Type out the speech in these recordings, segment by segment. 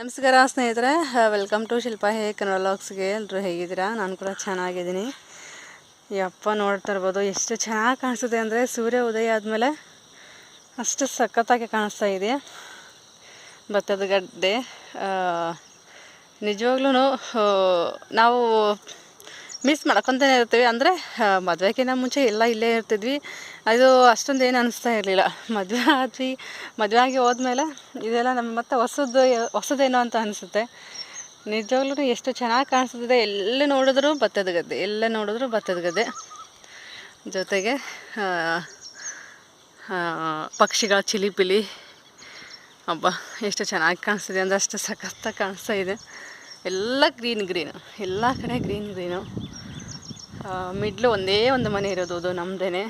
ನಮಸ್ಕಾರ ಸ್ನೇಹಿತರೆ welcome to Shilpa hey Kannada ಲಾಕ್ಸ್ಗೆ ಎಲ್ಲರೂ ಹೇಗಿದ್ದೀರಾ? ನಾನು ಕೂಡ ಚೆನ್ನಾಗಿದ್ದೀನಿ. ಯಪ್ಪ, ನೋಡ್ತಾ ಇರ್ಬೋದು, ಎಷ್ಟು ಚೆನ್ನಾಗಿ ಕಾಣಿಸುತ್ತೆ ಅಂದರೆ ಸೂರ್ಯ ಉದಯ ಆದಮೇಲೆ ಅಷ್ಟು ಸಖತ್ತಾಗಿ ಕಾಣಿಸ್ತಾ ಇದೆ. ಭತ್ತದ ಗಡ್ಡೆ ನಿಜವಾಗ್ಲೂ ನಾವು ಮಿಸ್ ಮಾಡ್ಕೊತಾನೆ ಇರ್ತೀವಿ. ಅಂದರೆ ಮದುವೆಗಿಂತ ಮುಂಚೆ ಎಲ್ಲ ಇಲ್ಲೇ ಇರ್ತಿದ್ವಿ. ಅದು ಅಷ್ಟೊಂದು ಏನು ಅನಿಸ್ತಾ ಇರಲಿಲ್ಲ. ಮದುವೆ ಆದ್ವಿ. ಮದುವೆ ಆಗಿ ಹೋದ್ಮೇಲೆ ಇದೆಲ್ಲ ನಮ್ಮ ಮತ್ತೆ ಹೊಸದು ಹೊಸದೇನೋ ಅಂತ ಅನಿಸುತ್ತೆ. ನಿಜವಾಗ್ಲೂ ಎಷ್ಟು ಚೆನ್ನಾಗಿ ಕಾಣಿಸ್ತಿದೆ. ಎಲ್ಲಿ ನೋಡಿದ್ರು ಬತ್ತದ ಗದ್ದೆ. ಎಲ್ಲ ನೋಡಿದ್ರು ಬತ್ತದ ಗದ್ದೆ. ಜೊತೆಗೆ ಪಕ್ಷಿಗಳ ಚಿಲಿಪಿಲಿ. ಅಬ್ಬಾ, ಎಷ್ಟು ಚೆನ್ನಾಗಿ ಕಾಣಿಸ್ತಿದೆ. ಅಂದರೆ ಅಷ್ಟು ಸಖತ್ತಾಗಿ ಕಾಣಿಸ್ತಾ ಇದೆ. ಎಲ್ಲ ಗ್ರೀನ್ ಗ್ರೀನು ಎಲ್ಲ ಕಡೆ ಗ್ರೀನ್ ಗ್ರೀನು ಮಿಡ್ಲು ಒಂದೇ ಒಂದು ಮನೆ ಇರೋದು, ಅದು ನಮ್ಮದೇ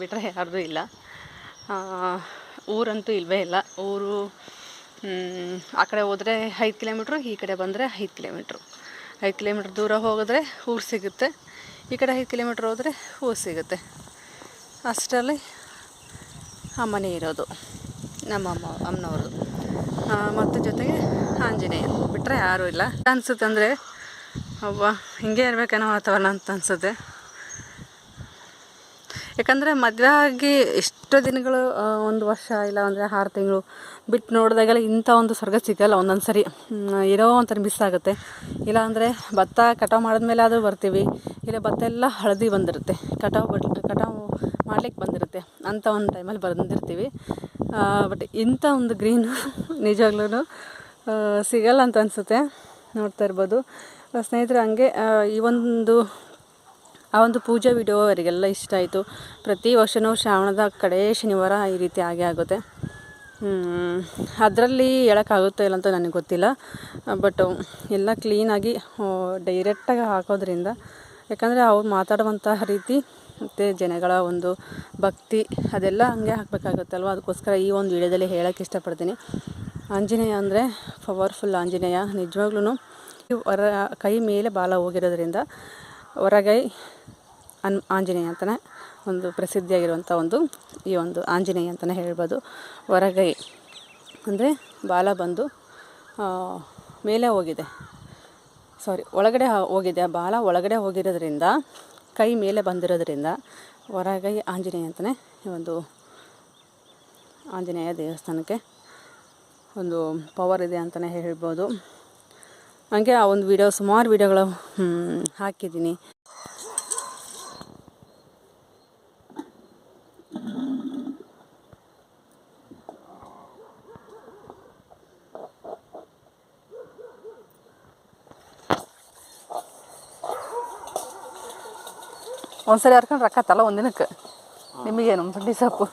ಬಿಟ್ಟರೆ ಯಾರ್ದು ಇಲ್ಲ. ಊರಂತೂ ಇಲ್ಲವೇ ಇಲ್ಲ. ಊರು ಆ ಕಡೆ ಹೋದರೆ ಐದು ಕಿಲೋಮೀಟ್ರು, ಈ ಕಡೆ ಬಂದರೆ ಐದು ಕಿಲೋಮೀಟ್ರು. ಐದು ಕಿಲೋಮೀಟ್ರ್ ದೂರ ಹೋಗಿದ್ರೆ ಊರು ಸಿಗುತ್ತೆ. ಈ ಕಡೆ ಐದು ಕಿಲೋಮೀಟ್ರ್ ಹೋದರೆ ಊರು ಸಿಗುತ್ತೆ. ಅಷ್ಟರಲ್ಲಿ ಆ ಮನೆ ಇರೋದು, ನಮ್ಮ ಅಮ್ಮ, ಅಮ್ಮನವ್ರದ್ದು. ಮತ್ತು ಜೊತೆಗೆ ಆಂಜನೇಯ ಬಿಟ್ಟರೆ ಯಾರೂ ಇಲ್ಲ. ಅನಿಸುತ್ತೆ ಅವ್ವ, ಹಿಂಗೆ ಇರಬೇಕೇನೋ ವಾತಾವರಣ ಅಂತ ಅನಿಸುತ್ತೆ. ಯಾಕಂದರೆ ಮದುವೆ ಆಗಿ ಎಷ್ಟು ದಿನಗಳು ಒಂದು ವರ್ಷ ಇಲ್ಲ ಅಂದರೆ ಆರು ತಿಂಗಳು ಬಿಟ್ಟು ನೋಡಿದಾಗೆಲ್ಲ ಇಂಥ ಒಂದು ಸ್ವರ್ಗ ಸಿಗಲ್ಲ ಒಂದೊಂದು ಸರಿ. ಇರೋ ಒಂಥರ ಮಿಸ್ ಆಗುತ್ತೆ. ಇಲ್ಲ ಅಂದರೆ ಭತ್ತ ಕಟಾವು ಮಾಡಿದ್ಮೇಲೆ ಆದರೂ ಬರ್ತೀವಿ. ಇಲ್ಲ ಭತ್ತ ಎಲ್ಲ ಹಳದಿ ಬಂದಿರುತ್ತೆ. ಕಟಾವು ಬಟ್, ಕಟಾವು ಮಾಡ್ಲಿಕ್ಕೆ ಬಂದಿರುತ್ತೆ. ಅಂಥ ಒಂದು ಟೈಮಲ್ಲಿ ಬಂದಿರ್ತೀವಿ. ಬಟ್ ಇಂಥ ಒಂದು ಗ್ರೀನು ನಿಜವಾಗ್ಲೂ ಸಿಗಲ್ಲ ಅಂತ ಅನಿಸುತ್ತೆ. ನೋಡ್ತಾ ಇರ್ಬೋದು. ಸ್ನೇಹಿತರೆ, ಹಂಗೆ ಈ ಒಂದು, ಆ ಒಂದು ಪೂಜಾ ವಿಡಿಯೋ ಅವರಿಗೆಲ್ಲ ಇಷ್ಟ ಆಯಿತು. ಪ್ರತಿ ವರ್ಷವೂ ಶ್ರಾವಣದ ಕಡೆ ಶನಿವಾರ ಈ ರೀತಿ ಆಗೇ ಆಗುತ್ತೆ. ಅದರಲ್ಲಿ ಹೇಳೋಕ್ಕಾಗುತ್ತೋ ಇಲ್ಲ ಅಂತ ನನಗೆ ಗೊತ್ತಿಲ್ಲ. ಬಟ್, ಎಲ್ಲ ಕ್ಲೀನಾಗಿ ಡೈರೆಕ್ಟಾಗಿ ಹಾಕೋದ್ರಿಂದ, ಯಾಕಂದರೆ ಅವ್ರು ಮಾತಾಡುವಂತಹ ರೀತಿ, ಮತ್ತು ಜನಗಳ ಒಂದು ಭಕ್ತಿ, ಅದೆಲ್ಲ ಹಂಗೆ ಹಾಕಬೇಕಾಗುತ್ತಲ್ವ? ಅದಕ್ಕೋಸ್ಕರ ಈ ಒಂದು ವಿಡಿಯೋದಲ್ಲಿ ಹೇಳೋಕ್ಕೆ ಇಷ್ಟಪಡ್ತೀನಿ. ಆಂಜನೇಯ ಅಂದರೆ ಪವರ್ಫುಲ್ ಆಂಜನೇಯ ನಿಜವಾಗ್ಲೂ ಹೊರ ಕೈ ಮೇಲೆ ಬಾಲ ಹೋಗಿರೋದ್ರಿಂದ ಹೊರಗೈ ಅನ್ ಆಂಜನೇಯ ಅಂತಲೇ ಒಂದು ಪ್ರಸಿದ್ಧಿಯಾಗಿರುವಂಥ ಒಂದು ಈ ಒಂದು ಆಂಜನೇಯ ಅಂತಲೇ ಹೇಳ್ಬೋದು. ಹೊರಗೈ ಅಂದರೆ ಬಾಲ ಬಂದು ಮೇಲೆ ಹೋಗಿದೆ. ಸಾರಿ ಒಳಗಡೆ ಹೋಗಿದೆ. ಬಾಲ ಒಳಗಡೆ ಹೋಗಿರೋದ್ರಿಂದ, ಕೈ ಮೇಲೆ ಬಂದಿರೋದ್ರಿಂದ ಹೊರಗೈ ಆಂಜನೇಯ ಅಂತಲೇ ಈ ಒಂದು ಆಂಜನೇಯ ದೇವಸ್ಥಾನಕ್ಕೆ ಒಂದು ಪವರ್ ಇದೆ ಅಂತಲೇ ಹೇಳ್ಬೋದು. ಹಂಗೆ ಆ ಒಂದು ವಿಡಿಯೋ ಸುಮಾರು ವಿಡಿಯೋಗಳು ಹ್ಮ್, ಹಾಕಿದ್ದೀನಿ. ಒಂದ್ಸರಿ ಹರ್ಕೊಂಡು ರೊಕ್ಕ ತಲ್ಲ ಒಂದಿನಕ್ಕೆ? ನಿಮಗೇನು ಬಡ್ಡಿ ಸೊಪ್ಪು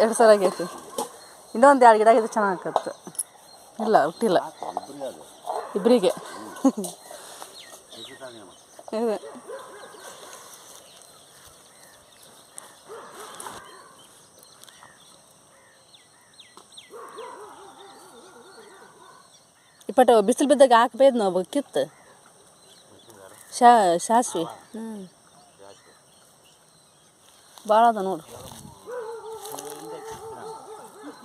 ಎರಡು ಸಲ ಆಗೈತಿ. ಇನ್ನೊಂದು ಎರಡು ಗಿಡ ಇದು ಚೆನ್ನಾಗತ್ತೆ ಇಲ್ಲ ಹುಟ್ಟಿಲ್ಲ. ಇಬ್ಬರಿಗೆ ಇಪ್ಪಟ ಇಪ್ಪಟ್ಟು ಬಿಸಿಲು ಬಿದ್ದಾಗ ಹಾಕ್ಬೇದು ನಾವು ಕಿತ್ತು. ಶಾ ಸಾಸ್ವಿ ಹ್ಞೂ ಭಾಳ ಅದ ನೋಡು.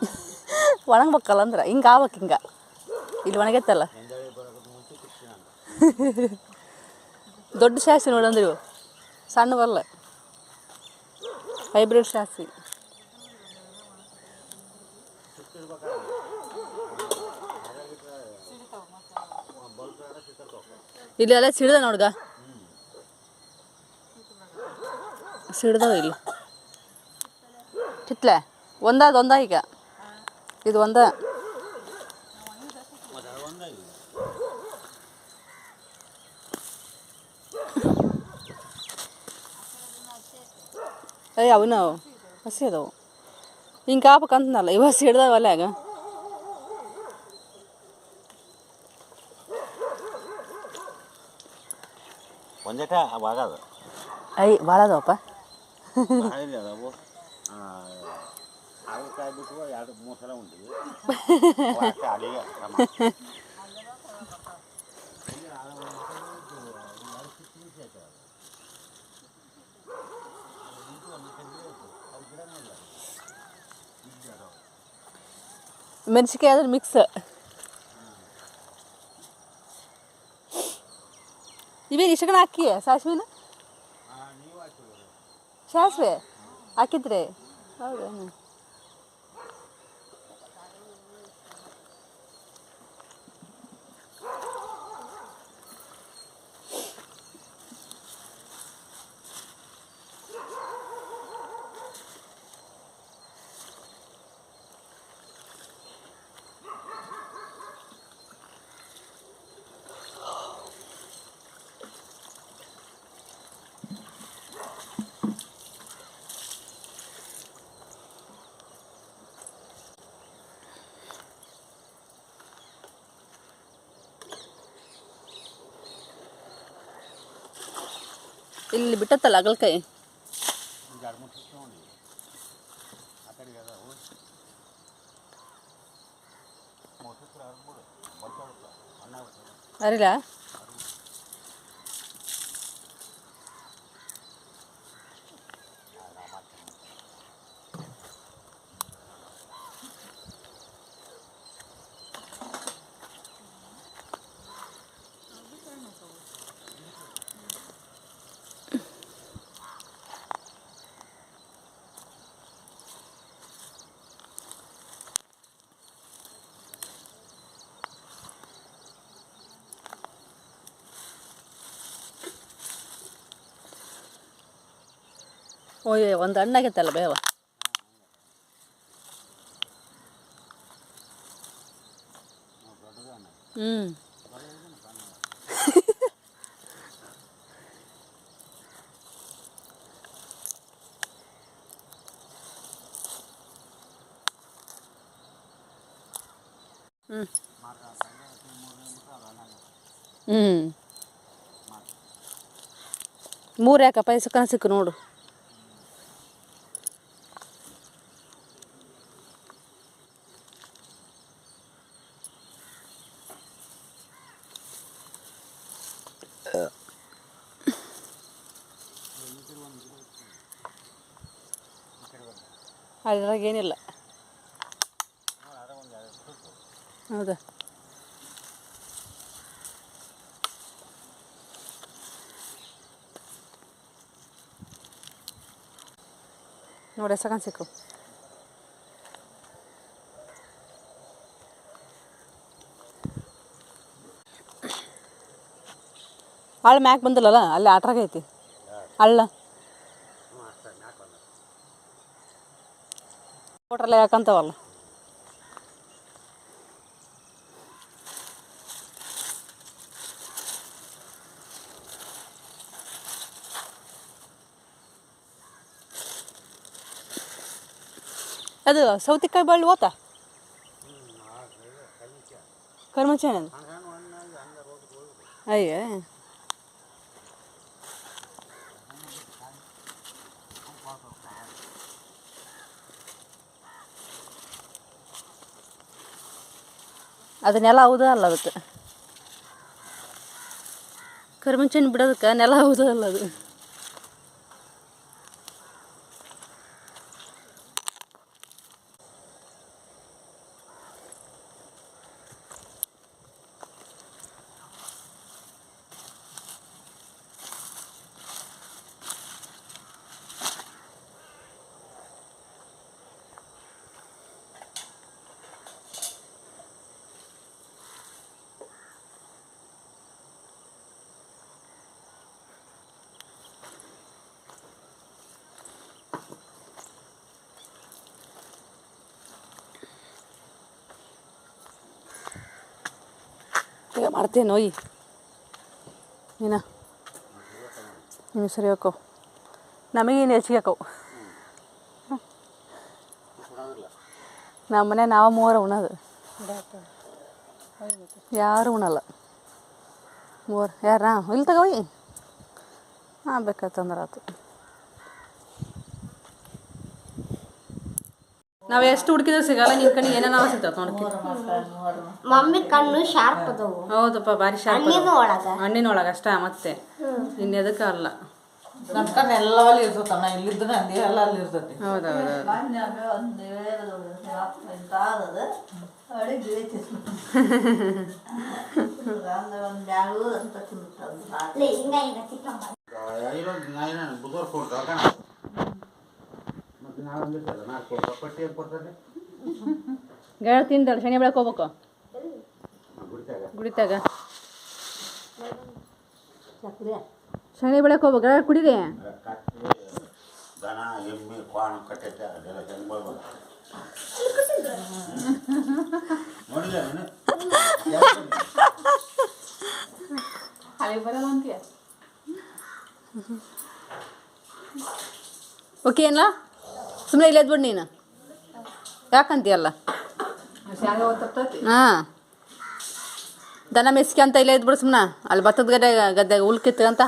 ಒಣಗ್ಬೇಕಲ್ಲ ಅಂದ್ರೆ ಹಿಂಗೆ ಆಗ್ಬೇಕು ಹಿಂಗೆ. ಇಲ್ಲಿ ಒಣಗೈತಲ್ಲ? ದೊಡ್ಡ ಶಾಸಿ ನೋಡಂದ್ರೆ ಇವು. ಸಣ್ಣ ಬರಲ್ಲ ಹೈಬ್ರಿಡ್ ಶಾಸಿ ಇಲ್ಲಿ ಎಲ್ಲ ಸಿಡ್ದ ನೋಡ್ಗ. ಸಿಡ್ದವ ಇಲ್ಲಿ. ಕಿತ್ಲೆ ಒಂದಾದ ಒಂದ ಈಗ. ಇದು ಒಂದ. ಅವನು ಹಸಿ ಅದಾವು ಹಿಂಗೆ ಕಾಪಕ್ಕಂತನಲ್ಲ ಇವ ಸಿಡ್ದವಲ್ಲ ಆಗ ಒಂದೇಟ ಅವಾಗದ ಐ ಭಾಳ ಅದಾವಪ್ಪ ಎರಡು ಮೂರು ಸಲ ಉಂಟಿವಿ ಮೆಣಸಿಕಾಯಿ ಅದ್ರ ಮಿಕ್ಸ್ ಇವೇನು ಇಷ್ಟಗಣ ಹಾಕಿ ಸಾಸಿವೆನ ಸಾಸಿವೆ ಹಾಕಿದ್ರೆ ಹೌದೇನು ಇಲ್ಲಿ ಬಿಟ್ಟತ್ತಲ್ಲ ಅಗಲ್ಕಾಯಿ? ಒಂದು ಎರಡು ಮೂರು ಸುತ್ತು ನೋಡಿ ಆ ಕಡೆಗೆ ಅದಾವು ಮೂರು ಸುತ್ತು ಹರ್ಬಿಡು ಬಲ್ಕೊಳ್ತ ಅನ್ನ ಬರ್ತದೆ ಅರಿಲ್ಲ ಓಯ್ ಒಂದು ಹಣ್ಣಾಗೈತಲ್ಲ ಬೇವ. ಹ್ಞೂ ಹ್ಞೂ ಹ್ಞೂ ಮೂರು ಯಾಕಪ್ಪ ಇಸ್ಕನ ಸಿಕ್ಕು ನೋಡು. ಅದ್ರಾಗ ಏನಿಲ್ಲ ಹೌದಾ? ನೋಡಿ ಸಕನ್ ಸಿಕ್ಕು? ಹಳ್ಳ ಮ್ಯಾಕ್ ಬಂದಿಲ್ಲಲ್ಲ? ಅಲ್ಲಿ ಆಟ್ರಾಗ ಐತಿ ಹಳ್ಳ ಕೊಟ್ರಲ್ಲ ಯಾಕಂತವಲ್ಲ ಅದು ಸೌತಿಕಾಯಿ ಬಳ್ಳಿ ಓತ ಕರ್ಮಚಾರಿ ಅದು ಅಯ್ಯ ಅದು ನೆಲ ಹೌದ ಅಲ್ಲ ಅದಕ್ಕೆ. ಕರ್ಮಂಚನ್ ಬಿಡೋದಕ್ಕೆ ನೆಲ ಹೌದು ಅಲ್ಲ ಅದು. ಮಾಡ್ತೇನೆ ಒಯ್ ನೀನು? ನಿಮ್ಮ ಸರಿ ಹಾಕೋ. ನಮಗೇನು ಹೆಚ್ಚಿಗೆ ಹಾಕವು ನಮ್ಮ ಮನೆ ನಾವು ಮೂವರ ಉಣೋದು. ಯಾರು ಉಣಲ್ಲ? ಮೂವರು ಯಾರ ಇಲ್ಲಿ ತಗೋಯ್ ಹಾಂ ಬೇಕಾಯ್ತಂದ್ರೆ ಆತು. ನಾವು ಎಷ್ಟು ಹುಡುಕಿದ್ರು ಸಿಗಲ್ಲ ನಿನ್ ಕಣ್ಣಿ ಏನೇನೋ ಸಿಗ್ತಾವ ನೋಡಕ್ಕೆ ಮಮ್ಮಿ ಕಣ್ಣು ಶಾರ್ಪ್ ಅದಾವು. ಹೌದಪ್ಪ ಭಾರಿ ಶಾರ್ಪ್ ಹಣ್ಣಿನ ಒಳಗ. ಅಷ್ಟೇ ಮತ್ತೆ. ಇನ್ನೆದಕ್ಕೆ ಅಲ್ಲ. ನಮ್ಮ ಕಣ್ಣು ಎಲ್ಲ ಅಲ್ಲಿ ಇರ್ತೈತಿ ಹೌದೌದು ಒಂದು ಬ್ಯಾಳು ಅಂತ ತಿಂತಾರೆ ಲೇ, ಹಿಂಗ ಹಿಂಗ ಚಿಕ್ಕಮ್ಮ ಇರೋದು ನಾನು ಬುಧವಾರ ಕೊಡ್ತಾವ ಕಣ ಮತ್ತು ನಾಳೆ ಒಂದಿರ್ತಲ್ಲ ನಾಲ್ಕು ಪಟ್ಟಿ ಏನು ಕೊಡ್ತಾರೆ ತಿಂದಳು ಶನಿ ಬೆಳಕ್ಕೆ ಹೋಗ್ಬೇಕು. ಗುಡಿತಾಗ ಗುಡಿತಾಗ ಶನಿ ಬೆಳಕ್ಕೆ ಹೋಗ್ಬೇಕು. ಗಾಳ ನೀನು ಅಲ್ಲಿ ಬರಲ್ಲ ಅಂತೀಯ ಓಕೆ ಏನಿಲ್ಲ ಸುಮ್ಮನೆ ಇಲ್ಲಿ ಬಿಡು ನೀನು. ಯಾಕಂತೀಯಲ್ಲ? ಹಾಂ. ದನ ಮೆಸ್ಕೆ ಅಂತ ಇಲ್ಲೇ ಇದ್ಬಿಡು ಸುಮ್ಮನೆ ಅಲ್ಲಿ ಭತ್ತದ ಗದ್ದೆ ಗದ್ದೆ ಉಲ್ಕಿತ್ತಂತ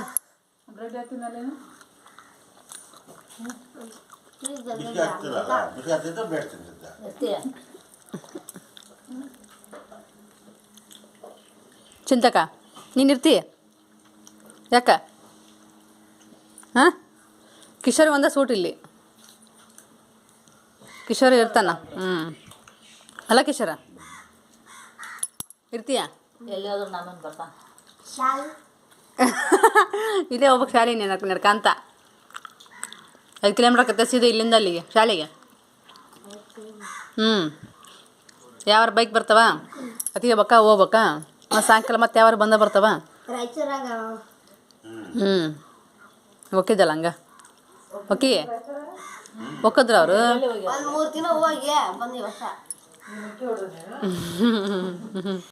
ಚಿಂತಕ, ನೀನು ಇರ್ತೀಯ ಯಾಕ? ಹಾಂ? ಕಿಶೋರ್ ಒಂದ ಸೂಟ್ ಇಲ್ಲಿ. ಕಿಶೋರ್ ಇರ್ತಾನ? ಹ್ಞೂ ಅಲ್ಲ ಕಿಶೋರ? ಇರ್ತೀಯ? ಎಲ್ಲಿಯಾದ್ರೂ ನಾನು ಬರ್ತಾ. ಶಾಲ್. ಇಲ್ಲೇ ಹೋಗ್ಬೇಕು ಶಾಲೆಗೆ ನಡ್ಕ ನಡ್ಕಂತ ಐದು ಕಿಲೋಮೀಟ್ರ್ ಆಕತ್ತೆ ಸೀದಾ ಇಲ್ಲಿಂದ ಅಲ್ಲಿಗೆ ಶಾಲೆಗೆ. ಹ್ಞೂ ಯಾವಾರ ಬೈಕ್ ಬರ್ತಾವ? ಅತಿ ಬಕ್ಕ ಹೋಗ್ಬೇಕಾ ಮತ್ತು ಸಾಯಂಕಾಲ ಮತ್ತೆ ಯಾವಾರ ಬಂದ ಬರ್ತಾವ? ಹ್ಮ್. ಹ್ಞೂ ಒಕ್ಕಿದ್ದಲ್ಲ ಹಂಗ? ಒಕ್ಕಿ ಒಕ್ಕದ್ರ ಅವರು ಮೂರು ದಿನ ಹೋಗಿ ಬಂದಿ ವರ್ಷ